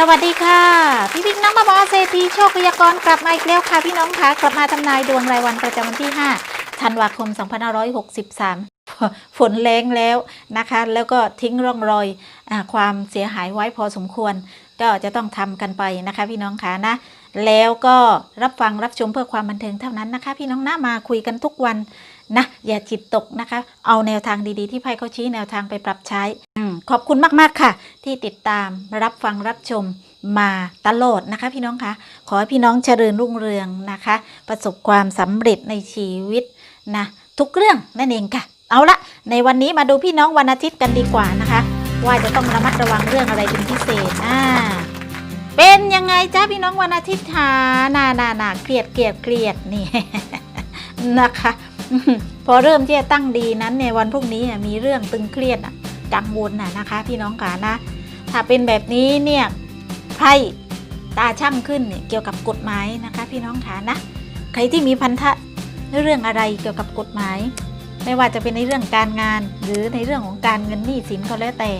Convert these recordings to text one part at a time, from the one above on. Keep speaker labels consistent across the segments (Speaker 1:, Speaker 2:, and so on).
Speaker 1: สวัสดีค่ะ พี่พิกน้องมาบอเศรษฐีโชคพยากรกลับมาอีกแล้วค่ะพี่น้องคะกลับมาทำนายดวงรายวันประจำวันที่ 5 ธันวาคม 2563 ฝนแรงแล้วนะคะ แล้วก็ทิ้งร่องรอยอความเสียหายไว้พอสมควร ก็จะต้องทำกันไปนะคะ พี่น้องคะนะ แล้วก็รับฟังรับชมเพื่อความบันเทิงเท่านั้นนะคะ พี่น้องนะมาคุยกันทุกวัน นะ อย่าจิตตกนะคะ เอาแนวทางดีๆ ที่ไพ่เขาชี้แนวทางไปปรับใช้อขอบคุณมากๆค่ะ ที่ติดตามรับฟังรับชมมาตลอดนะคะ พี่น้องคะขอให้พี่น้องเจริญรุ่งเรืองนะคะ ประสบความสำเร็จในชีวิตนะทุกเรื่องนั่นเองค่ะ เอาละในวันนี้มาดูพี่น้องวันอาทิตย์กันดีกว่านะคะ ว่าจะต้องระมัดระวังเรื่องอะไรเป็นพิเศษอ่าเป็นยังไงจ้าพี่น้องวันอาทิตย์หานานานาเครียดเครียดเครียดนี่นะคะ พอเริ่มที่จะตั้งดีนั้นในวันพรุ่งนี้มีเรื่องตึงเครียดกังวลน่ะนะคะ พี่น้องขานะ ถ้าเป็นแบบนี้เนี่ยไพ่ตาช่างขึ้นเนี่ยเกี่ยวกับกฎหมายนะคะ พี่น้องขานะ ใครที่มีพันธะเรื่องอะไรเกี่ยวกับกฎหมาย ไม่ว่าจะเป็นในเรื่องการงาน หรือในเรื่องของการเงินหนี้สินก็แล้วแต่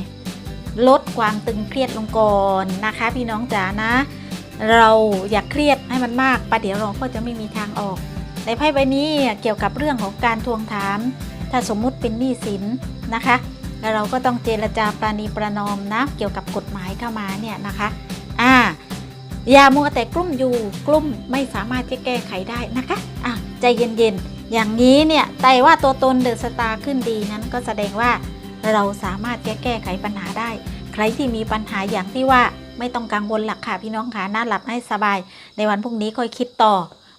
Speaker 1: ลดความตึงเครียดลงก่อนนะคะ พี่น้องจ๋านะ เราอย่าเครียดให้มันมากประเดี๋ยวเราก็จะไม่มีทางออก ในไพ่ใบนี้เกี่ยวกับเรื่องของการทวงถาม ถ้าสมมุติเป็นหนี้สินนะคะ แล้วเราก็ต้องเจรจาปราณีประนอมนะ เกี่ยวกับกฎหมายเข้ามาเนี่ยนะคะอ่าอย่ามัวแต่กลุ้มอยู่กลุ้มไม่สามารถจะแก้ไขได้นะคะอะใจเย็นๆ อย่างนี้เนี่ยแต่ว่าตัวตนเดอะสตาร์ขึ้นดีนั้นก็แสดงว่าเราสามารถจะแก้ไขปัญหาได้ ใครที่มีปัญหาอย่างที่ว่าไม่ต้องกังวลหลักค่ะพี่น้องค่ะน่าหลับให้สบาย ในวันพรุ่งนี้ค่อยคิดต่อ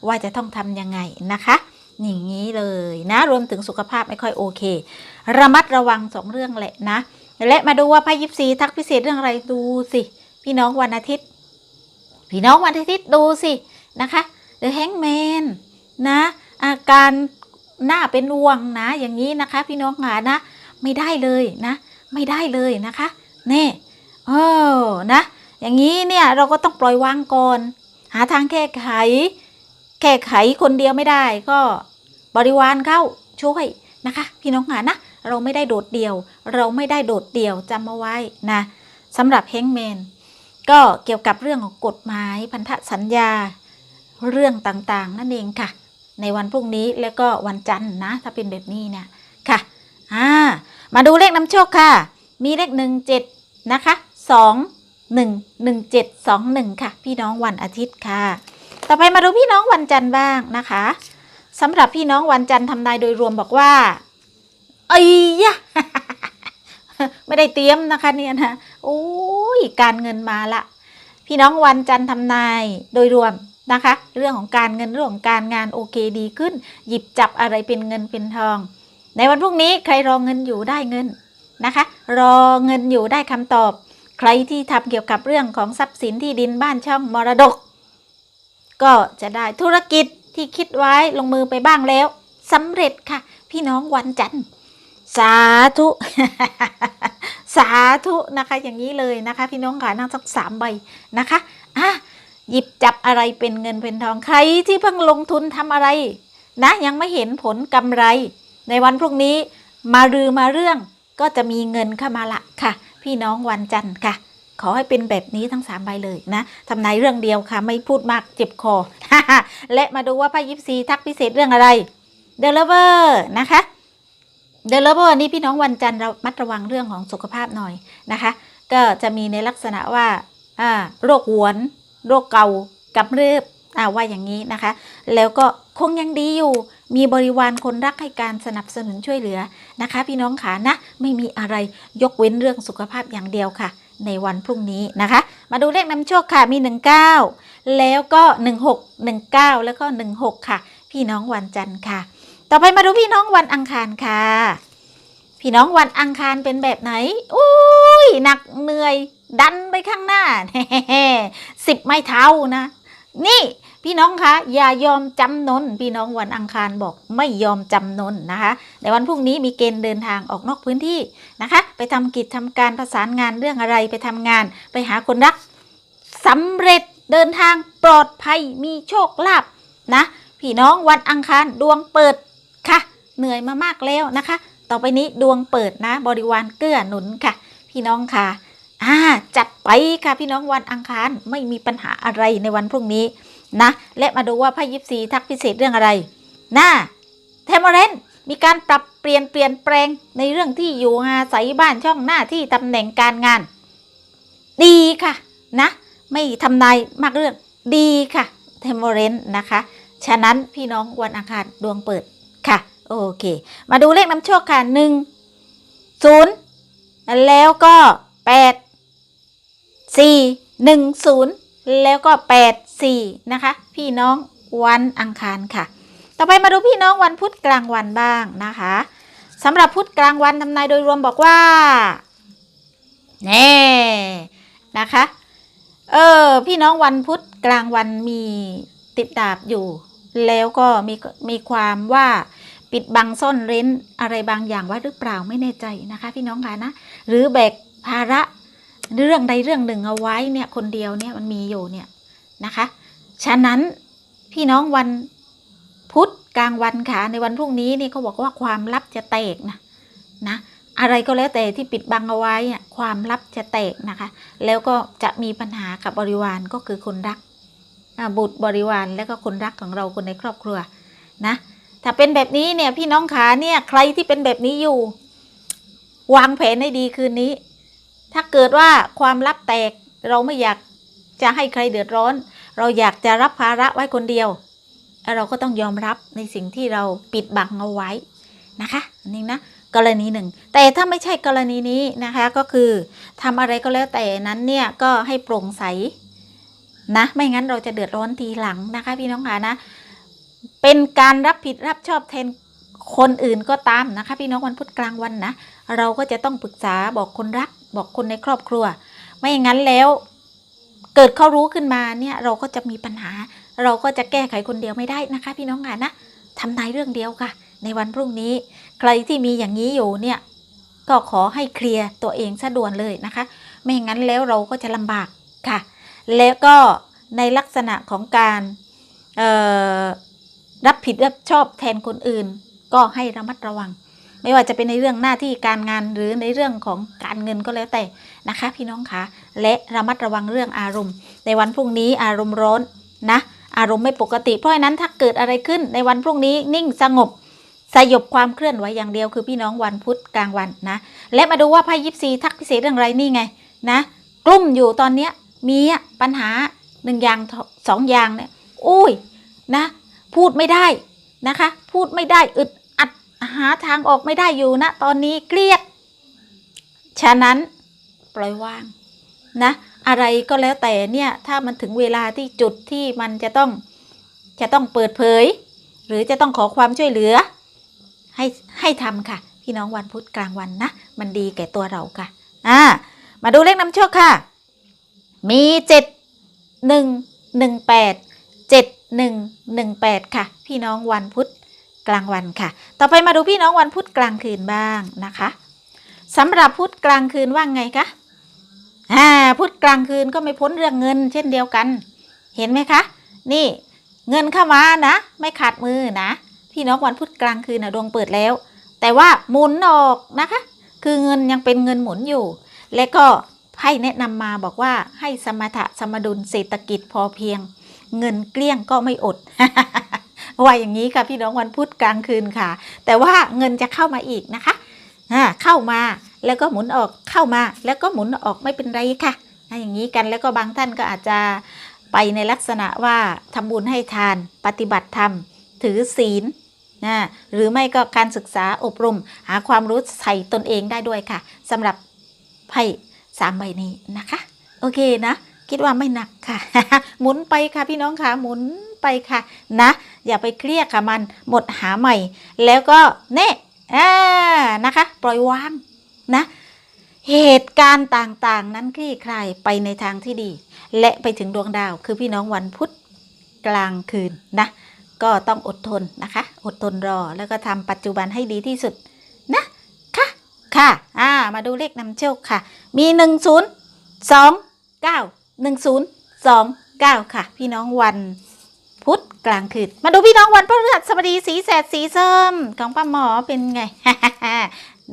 Speaker 1: ว่าจะต้องทำยังไงนะคะอย่างนี้เลยนะรวมถึงสุขภาพไม่ค่อยโอเค ระมัดระวังสองเรื่องแหละนะ และมาดูว่าไพ่ยิปซีทักพิเศษเรื่องอะไรดูสิ พี่น้องวันอาทิตย์ พี่น้องวันอาทิตย์ดูสินะคะเดอะแฮงแมนนะ อาการหน้าเป็นห่วงนะ อย่างนี้นะคะ พี่น้องหานะ ไม่ได้เลยนะ ไม่ได้เลยนะคะแน่เออนะ อย่างนี้เนี่ยเราก็ต้องปล่อยวางก่อน หาทางแก้ไข แก้ไขคนเดียวไม่ได้ก็บริวารเข้าช่วยนะคะ พี่น้องหานะ เราไม่ได้โดดเดี่ยว เราไม่ได้โดดเดี่ยวจำเอาไว้นะสำหรับเฮงแมนก็เกี่ยวกับเรื่องของกฎหมายพันธสัญญาเรื่องต่างๆ นั่นเองค่ะ ในวันพรุ่งนี้แล้วก็วันจันทร์นะ ถ้าเป็นแบบนี้เนี่ยค่ะอ่ามาดูเลขนำโชคค่ะ มีเลขหนึ่งเจ็ดนะคะสองหนึ่งหนึ่งเจ็ดสองหนึ่งค่ะ พี่น้องวันอาทิตย์ค่ะ ต่อไปมาดูพี่น้องวันจันทร์บ้างนะคะสำหรับพี่น้องวันจันทร์ทำนายโดยรวมบอกว่าเอ้ยยะไม่ได้เตรียมนะคะเนี่ยนะโอ้ยการเงินมาละพี่น้องวันจันทร์ทำนายโดยรวมนะคะ เรื่องของการเงินเรื่องของการงานโอเคดีขึ้น หยิบจับอะไรเป็นเงินเป็นทอง ในวันพรุ่งนี้ใครรอเงินอยู่ได้เงินนะคะ รอเงินอยู่ได้คำตอบ ใครที่ทำเกี่ยวกับเรื่องของทรัพย์สินที่ดินบ้านช่องมรดก ก็จะได้ธุรกิจที่คิดไว้ลงมือไปบ้างแล้วสำเร็จค่ะ พี่น้องวันจันทร์สาธุ สาธุนะคะ อย่างนี้เลยนะคะ พี่น้องค่ะนั่งสักสามใบนะคะอะหยิบจับอะไรเป็นเงินเป็นทองใครที่เพิ่งลงทุนทำอะไร นะ ยังไม่เห็นผลกำไร ในวันพรุ่งนี้มารือมาเรื่องก็จะมีเงินเข้ามาละค่ะ พี่น้องวันจันทร์ค่ะ ขอให้เป็นแบบนี้ทั้งสามใบเลยนะทำนายเรื่องเดียวค่ะไม่พูดมากเจ็บคอ และมาดูว่าไพ่ยิปซีทักพิเศษเรื่องอะไรเดลเวอร์นะคะเดลเวอร์นี่พี่น้องวันจันทร์เรามัดระวังเรื่องของสุขภาพหน่อยนะคะ ก็จะมีในลักษณะว่าโรคหวน โรคเกาต์กำเริบอาว่าอย่างนี้นะคะ แล้วก็คงยังดีอยู่ มีบริวารคนรักให้การสนับสนุนช่วยเหลือนะคะ พี่น้องขานะ ไม่มีอะไรยกเว้นเรื่องสุขภาพอย่างเดียวค่ะ ในวันพรุ่งนี้นะคะ มาดูเลขนำโชคค่ะมี 19 แล้วก็ 16 19 แล้วก็ 16 ค่ะ พี่น้องวันจันทร์ค่ะ ต่อไปมาดูพี่น้องวันอังคารค่ะ พี่น้องวันอังคารเป็นแบบไหนอุ้ยหนักเหนื่อยดันไปข้างหน้าสิบไม้เท้านะ นี่ พี่น้องคะอย่ายอมจำนนพี่น้องวันอังคารบอกไม่ยอมจำนนนะคะ ในวันพรุ่งนี้มีเกณฑ์เดินทางออกนอกพื้นที่นะคะ ไปทำกิจทำการประสานงานเรื่องอะไรไปทำงาน ไปหาคนรักสำเร็จเดินทางปลอดภัยมีโชคลาภนะ พี่น้องวันอังคารดวงเปิดค่ะ เหนื่อยมามากแล้วนะคะ ต่อไปนี้ดวงเปิดนะ บริวารเกื้อหนุนค่ะ พี่น้องค่ะอ่าจัดไปค่ะพี่น้องวันอังคารไม่มีปัญหาอะไรในวันพรุ่งนี้ นะ และมาดูว่าไพ่ยิปซีทักพิเศษเรื่องอะไรหน้าเทมเรนมีการปรับเปลี่ยนเปลี่ยนแปลงในเรื่องที่อยู่อาศัยบ้านช่องหน้าที่ตำแหน่งการงาน ดีค่ะนะ ไม่ทำนายมากเรื่องดีค่ะเทมเรนนะคะ ฉะนั้นพี่น้องวันอังคารดวงเปิดค่ะโอเค มาดูเลขน้ำโชคค่ะหนึ่งศูนย์แล้วก็แปดสี่หนึ่งศูนย์แล้วก็แปด สี่นะคะ พี่น้องวันอังคารค่ะ ต่อไปมาดูพี่น้องวันพุธกลางวันบ้างนะคะสำหรับพุธกลางวันทำนายโดยรวมบอกว่าแน่นะคะเออพี่น้องวันพุธกลางวันมีติดดาบอยู่ แล้วก็มีมีความว่าปิดบังซ่อนเร้นอะไรบางอย่างไว้หรือเปล่าไม่แน่ใจนะคะ พี่น้องคะนะหรือแบกภาระเรื่องใดเรื่องหนึ่งเอาไว้เนี่ยคนเดียวเนี่ยมันมีอยู่เนี่ย นะคะ ฉะนั้นพี่น้องวันพุธกลางวันค่ะ ในวันพรุ่งนี้นี่เขาบอกว่าความลับจะแตกนะนะอะไรก็แล้วแต่ที่ปิดบังเอาไว้ความลับจะแตกนะคะ แล้วก็จะมีปัญหากับบริวารก็คือคนรักบุตรบริวารแล้วก็คนรักของเราคนในครอบครัวนะถ้าเป็นแบบนี้เนี่ยพี่น้องขาเนี่ยใครที่เป็นแบบนี้อยู่ วางแผนให้ดีคืนนี้ ถ้าเกิดว่าความลับแตกเราไม่อยาก จะให้ใครเดือดร้อน เราอยากจะรับภาระไว้คนเดียว เราก็ต้องยอมรับในสิ่งที่เราปิดบังเอาไว้นะคะนนี่นะกรณีหนึ่ง แต่ถ้าไม่ใช่กรณีนี้นะคะก็คือทำอะไรก็แล้วแต่นั้นเนี่ยก็ให้โปร่งใสนะไม่งั้นเราจะเดือดร้อนทีหลังนะคะพี่น้องค่ะนะ เป็นการรับผิดรับชอบแทนคนอื่นก็ตามนะคะ พี่น้องวันพุธกลางวันนะ เราก็จะต้องปรึกษาบอกคนรัก บอกคนในครอบครัว ไม่อย่างนั้นแล้ว เกิดเขารู้ขึ้นมาเนี่ยเราก็จะมีปัญหา เราก็จะแก้ไขคนเดียวไม่ได้นะคะ พี่น้องค่ะนะทำนายเรื่องเดียวค่ะ ในวันพรุ่งนี้ ใครที่มีอย่างนี้อยู่เนี่ยก็ขอให้เคลียร์ตัวเองซะด่วนเลยนะคะ ไม่งั้นแล้วเราก็จะลำบากค่ะ แล้วก็ในลักษณะของการรับผิดรับชอบแทนคนอื่น ก็ให้ระมัดระวัง ไม่ว่าจะเป็นในเรื่องหน้าที่การงานหรือในเรื่องของการเงินก็แล้วแต่นะคะ พี่น้องคะและระมัดระวังเรื่องอารมณ์ ในวันพรุ่งนี้อารมณ์ร้อนนะ อารมณ์ไม่ปกติเพราะฉะนั้นถ้าเกิดอะไรขึ้นในวันพรุ่งนี้นิ่งสงบสยบความเคลื่อนไหวอย่างเดียวคือพี่น้องวันพุธกลางวันนะ และมาดูว่าไพ่ยิปซีทักพิเศษเรื่องอะไรนี่ไงนะ กลุ่มอยู่ตอนเนี้ยมีปัญหาหนึ่งอย่างสองอย่างเนี่ยอุ้ยนะ พูดไม่ได้นะคะ พูดไม่ได้อึด หาทางออกไม่ได้อยู่นะตอนนี้เครียด ฉะนั้นปล่อยวางนะ อะไรก็แล้วแต่เนี่ยถ้ามันถึงเวลาที่จุดที่มันจะต้องจะต้องเปิดเผย หรือจะต้องขอความช่วยเหลือ ให้ให้ทำค่ะ พี่น้องวันพุธกลางวันนะ มันดีแก่ตัวเราค่ะอ่ามาดูเลขนำโชคค่ะ มีเจ็ดหนึ่งหนึ่งแปดเจ็ดหนึ่งหนึ่งแปดค่ะ พี่น้องวันพุธ กลางวันค่ะ ต่อไปมาดูพี่น้องวันพุธกลางคืนบ้างนะคะสำหรับพุธกลางคืนว่างไงคะอ่าพุธกลางคืนก็ไม่พ้นเรื่องเงิน เช่นเดียวกัน เห็นไหมคะ นี่เงินเข้ามานะ ไม่ขาดมือนะ พี่น้องวันพุธกลางคืนนะดวงเปิดแล้ว แต่ว่าหมุนออกนะคะ คือเงินยังเป็นเงินหมุนอยู่ และก็ไพ่แนะนำมาบอกว่าให้สมถะสมดุลเศรษฐกิจพอเพียง เงินเกลี้ยงก็ไม่อด ว่าอย่างนี้ค่ะพี่น้องวันพุธกลางคืนค่ะ แต่ว่าเงินจะเข้ามาอีกนะคะอ่าเข้ามาแล้วก็หมุนออกเข้ามา แล้วก็หมุนออกไม่เป็นไรค่ะอย่างนี้กันแล้วก็บางท่านก็อาจจะไปในลักษณะว่าทำบุญให้ทานปฏิบัติธรรม ถือศีลนะหรือไม่ก็การศึกษาอบรม หาความรู้ใส่ตนเองได้ด้วยค่ะสำหรับไพ่สามใบนี้นะคะ โอเคนะ คิดว่าไม่หนักค่ะ หมุนไปค่ะพี่น้องค่ะหมุน ไปค่ะนะ อย่าไปเครียดค่ะมันหมดหาใหม่ แล้วก็เน่อานะคะ ปล่อยวางนะ เหตุการณ์ต่างๆ นั้นคลี่คลายไปในทางที่ดี และไปถึงดวงดาวคือพี่น้องวันพุธกลางคืนนะ ก็ต้องอดทนนะคะ อดทนรอแล้วก็ทำปัจจุบันให้ดีที่สุดนะค่ะค่ะอ่ามาดูเลขนำโชคค่ะ มี 1 0 2 9 1 0 2 9 ค่ะ พี่น้องวัน กลางคืนมาดูพี่น้องวันพฤหัสบดีสีแสดสีส้มของป้าหมอเป็นไง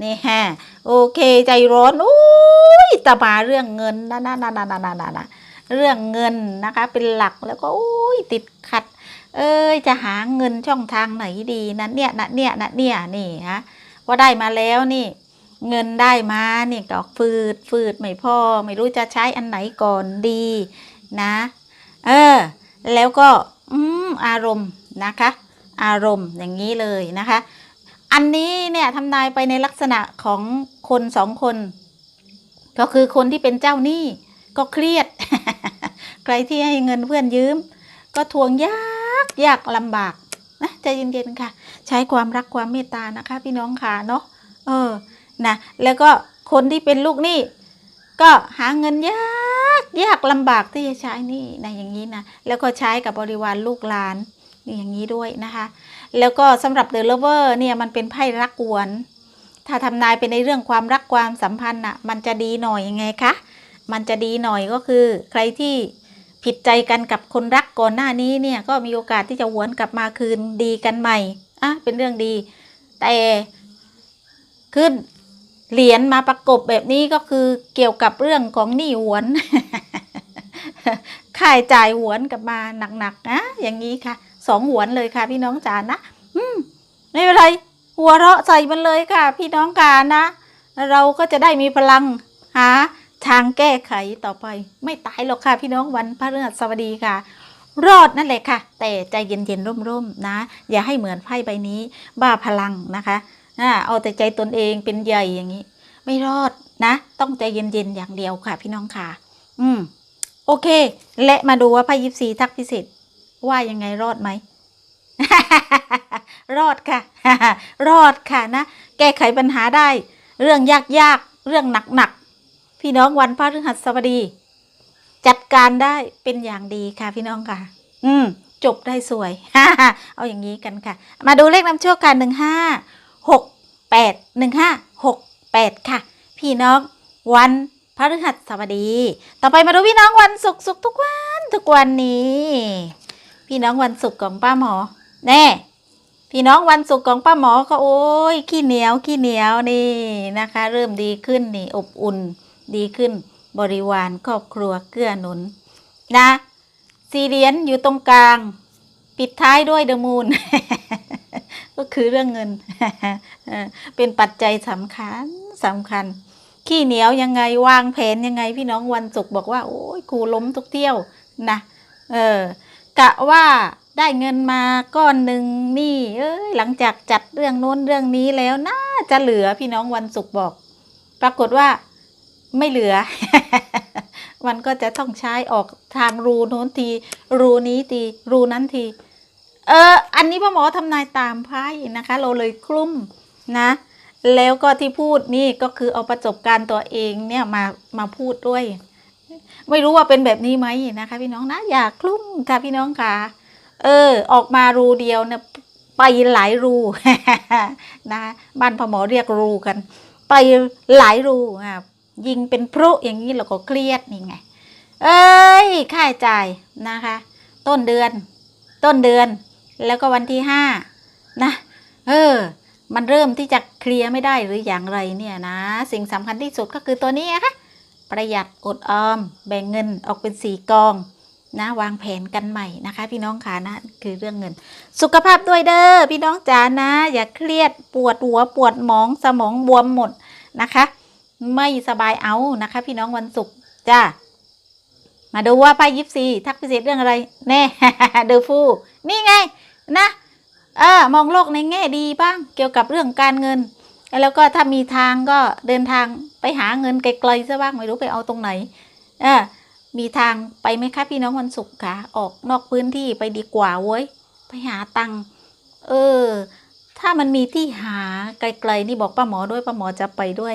Speaker 1: นี่ฮะโอเคใจร้อนอุ้ยตาบาเรื่องเงินนะนะนะนะนะนะนะเรื่องเงินนะคะ เป็นหลักแล้วก็อุ้ยติดขัด เอ้ยจะหาเงินช่องทางไหนดีนะเนี่ยนะเนี่ยนะเนี่ยนี่ฮะว่าได้มาแล้วนี่เงินได้มานี่ก็ฟืดฟืดไม่พอไม่รู้จะใช้อันไหนก่อนดีนะ เออ แล้วก็ อารมณ์นะคะ อารมณ์อย่างนี้เลยนะคะ อันนี้เนี่ยทำนายไปในลักษณะของคนสองคน ก็คือคนที่เป็นเจ้าหนี้ก็เครียด ใครที่ให้เงินเพื่อนยืม ก็ทวงยากยากลำบากนะใจเย็นๆค่ะ ใช้ความรักความเมตตานะคะ พี่น้องค่ะเนาะเออนะแล้วก็คนที่เป็นลูกหนี้ ก็หาเงินยากยากลำบากที่จะใช้นี่นะอย่างนี้นะแล้วก็ใช้กับบริวารลูกหลานนี่อย่างนี้ด้วยนะคะ แล้วก็สำหรับเดอะเลเวอร์เนี่ยมันเป็นไพ่รักหวน ถ้าทำนายไปในเรื่องความรักความสัมพันธ์น่ะมันจะดีหน่อยยังไงคะมันจะดีหน่อยก็คือ ใครที่ผิดใจกันกับคนรักก่อนหน้านี้เนี่ยก็มีโอกาสที่จะหวนกลับมาคืนดีกันใหม่อะเป็นเรื่องดี แต่ขึ้น เหรียญมาประกบแบบนี้ก็คือเกี่ยวกับเรื่องของหนี้หวนค่ายจ่ายหวนกลับมาหนักๆนะอย่างนี้ค่ะสองหวนเลยค่ะ พี่น้องจ๋านะอืมไม่เป็นไรหัวเราะใส่มันเลยค่ะ พี่น้องกานะ เราก็จะได้มีพลังหาทางแก้ไขต่อไป ไม่ตายหรอกค่ะ พี่น้องวันพระฤหัสบดีค่ะ รอดนั่นแหละค่ะ แต่ใจเย็นๆร่มๆนะ อย่าให้เหมือนไพ่ใบนี้ บ้าพลังนะคะ อ่าเอาแต่ใจตนเองเป็นใหญ่อย่างนี้ ไม่รอดนะ ต้องใจเย็นๆอย่างเดียวค่ะ พี่น้องค่ะ อืม โอเค และมาดูว่าไพ่ยิปซีทักพิเศษว่ายังไงรอดไหมรอดค่ะ รอดค่ะนะ แก้ไขปัญหาได้ เรื่องยากๆ เรื่องหนักๆ พี่น้องวันพฤหัสบดี จัดการได้เป็นอย่างดีค่ะพี่น้องค่ะ อืม จบได้สวย เอาอย่างนี้กันค่ะ มาดูเลขนำโชคกันหนึ่งห้า หกแปดหนึ่งห้าหกแปดค่ะ พี่น้องวันพฤหัสบดี ต่อไปมาดูพี่น้องวันศุกร์ศุกร์ทุกวันทุกวันนี้ พี่น้องวันศุกร์ของป้าหมอ แน่พี่น้องวันศุกร์ของป้าหมอก็โอ้ยขี้เหนียวขี้เหนียวนี่นะคะ เริ่มดีขึ้นนี่อบอุ่นดีขึ้นบริวารครอบครัวเกื้อหนุน นะ สี่เหรียญอยู่ตรงกลาง ปิดท้ายด้วยเดอะมูน ก็คือเรื่องเงิน เป็นปัจจัยสำคัญสำคัญ ขี้เหนียวยังไงวางแผนยังไงพี่น้องวันศุกร์บอกว่า โอ้ยครูล้มทุกเที่ยวนะเออกะว่าได้เงินมาก้อนหนึ่งนี่เอ้ยหลังจากจัดเรื่องโน้นเรื่องนี้แล้วน่าจะเหลือพี่น้องวันศุกร์บอก ปรากฏว่าไม่เหลือ มันก็จะต้องใช้ออกทางรูโน้นที รูนี้ทีรูนั้นที เอออันนี้พ่อหมอทำนายตามไพ่นะคะ เราเลยคลุ้มนะ แล้วก็ที่พูดนี่ก็คือเอาประสบการณ์ตัวเองเนี่ยมามาพูดด้วย ไม่รู้ว่าเป็นแบบนี้ไหมนะคะ พี่น้องนะอย่าคลุ้มค่ะพี่น้องค่ะ เออ ออกมารูเดียวเนี่ยไปหลายรูนะบ้านพ่อหมอเรียกรูกัน ไปหลายรูอะยิงเป็นพรุอย่างนี้เราก็เครียดนี่ไง เอ้ยค่าใช้จ่ายนะคะ ต้นเดือน ต้นเดือน แล้วก็วันที่ห้านะ เออ มันเริ่มที่จะเคลียร์ไม่ได้หรืออย่างไรเนี่ยนะ สิ่งสำคัญที่สุดก็คือตัวนี้นะคะประหยัดอดออม แบ่งเงินออกเป็นสี่กองนะวางแผนกันใหม่นะคะ พี่น้องค่ะนะคือเรื่องเงิน สุขภาพด้วยเด้อพี่น้องจ๋านะ อย่าเครียดปวดหัวปวดหมองสมองบวมหมดนะคะ ไม่สบายเอานะคะ พี่น้องวันศุกร์จ้ามาดูว่าไพ่ยิปซีทักพิเศษเรื่องอะไร แน่เดอฟู นี่ไงนะเออมองโลกในแง่ดีบ้างเกี่ยวกับเรื่องการเงิน แล้วก็ถ้ามีทางก็เดินทางไปหาเงินไกลๆซะบ้างไม่รู้ไปเอาตรงไหนเออมีทางไปไหมคะพี่น้องวันศุกร์คะออกนอกพื้นที่ไปดีกว่าเว้ยไปหาตังค์เออ ถ้ามันมีที่หาไกลๆนี่บอกป้าหมอด้วยป้าหมอจะไปด้วย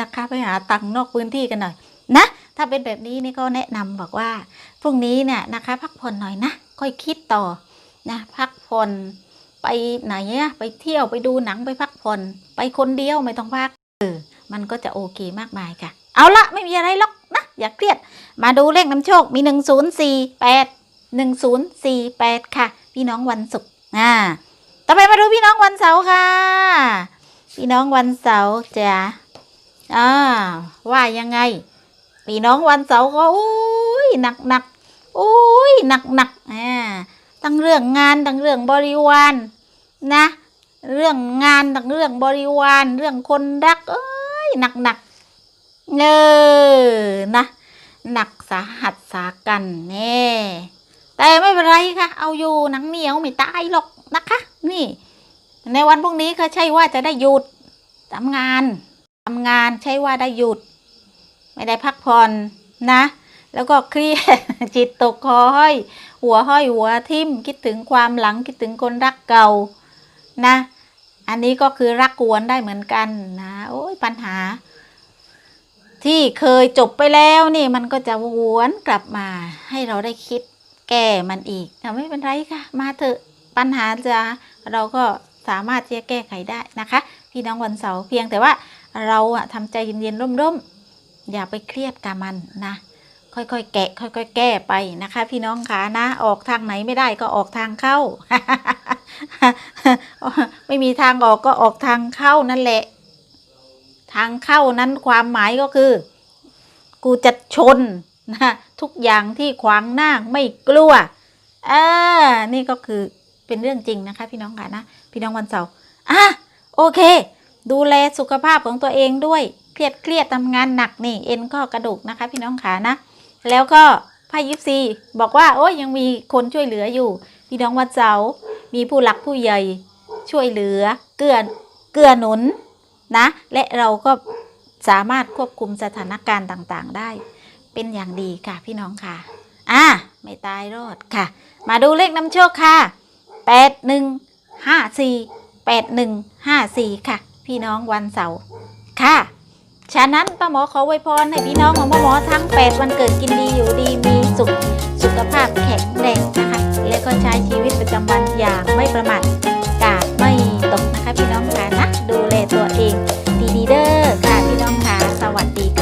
Speaker 1: นะคะไปหาตังค์นอกพื้นที่กันหน่อยนะถ้าเป็นแบบนี้นี่ก็แนะนำบอกว่าพรุ่งนี้เนี่ยนะคะ พักผ่อนหน่อยนะ ค่อยคิดต่อนะพักผ่อนไปไหนอะไปเที่ยวไปดูหนังไปพักผ่อน ไปคนเดียวไม่ต้องพักเออมันก็จะโอเคมากมายค่ะ เอาละไม่มีอะไรหรอกนะอย่าเครียด มาดูเลขนำโชคมีหนึ่งศูนย์สี่แปดหนึ่งศูนย์สี่แปดค่ะ พี่น้องวันศุกร์อ่าต่อไปมาดูพี่น้องวันเสาร์ค่ะ พี่น้องวันเสาร์จ้ะอ่าว่ายังไง พี่น้องวันเสาร์ก็โอ้ยหนักหนัก โอ้ยหนักหนักอ่าทั้งเรื่องงานทั้งเรื่องบริวารนะเรื่องงานทั้งเรื่องบริวาร เรื่องคนรัก เอ้ยหนักหนักเออนะหนักสาหัสสากันแน่แต่ไม่เป็นไรค่ะ เอาอยู่หนังเหนียวไม่ตายหรอกนะคะ นี่ ในวันพรุ่งนี้ก็ใช่ว่าจะได้หยุดทำงานทำงานใช่ว่าได้หยุด ไม่ได้พักผ่อนนะ แล้วก็เครียดจิตตกคอห้อย หัวห้อยหัวทิ่มคิดถึงความหลังคิดถึงคนรักเก่านะ อันนี้ก็คือรักกวนได้เหมือนกันนะโอ้ยปัญหา ที่เคยจบไปแล้วนี่มันก็จะวนกลับมา ให้เราได้คิดแก้มันอีกแต่ไม่เป็นไรค่ะ มาเถอะปัญหาจะเราก็สามารถที่จะแก้ไขได้นะคะ พี่น้องวันเสาร์เพียงแต่ว่าเราอะทำใจเย็นๆร่มๆอย่าไปเครียดกับมันนะ ค่อยๆแกะ ค่อยๆแก้ไปนะคะ พี่น้องขานะออกทางไหนไม่ได้ก็ออกทางเข้า ไม่มีทางออกก็ออกทางเข้านั่นแหละ ทางเข้านั้นความหมายก็คือ กูจะชนนะทุกอย่างที่ขวางหน้าไม่กลัวเออนี่ก็คือเป็นเรื่องจริงนะคะ พี่น้องค่ะนะพี่น้องวันเสาร์อะโอเค ดูแลสุขภาพของตัวเองด้วยเครียดเครียดทำงานหนักนี่เอ็นข้อกระดูกนะคะ พี่น้องขานะ แล้วก็ไพ่ยิปซีบอกว่าโอ้ยยังมีคนช่วยเหลืออยู่พี่น้องวันเสาร์มีผู้หลักผู้ใหญ่ช่วยเหลือเกื้อเกื้อหนุนนะ และเราก็สามารถควบคุมสถานการณ์ต่างๆ ได้ เป็นอย่างดีค่ะพี่น้องค่ะ อะไม่ตายรอดค่ะ มาดูเลขนำโชคค่ะแปดหนึ่งห้าสี่แปดหนึ่งห้าสี่ค่ะ พี่น้องวันเสาร์ค่ะ ฉะนั้นป้าหมอขอไวยพรให้พี่น้องของป้าหมอทั้ง 8 วันเกิดกินดีอยู่ดีมีสุข สุขภาพแข็งแรงนะคะ และก็ใช้ชีวิตประจำวันอย่างไม่ประมาทกาดไม่ตกนะคะพี่น้องค่ะนะดูแลตัวเอง ดีๆเด้องคะสวัสดีค่ะ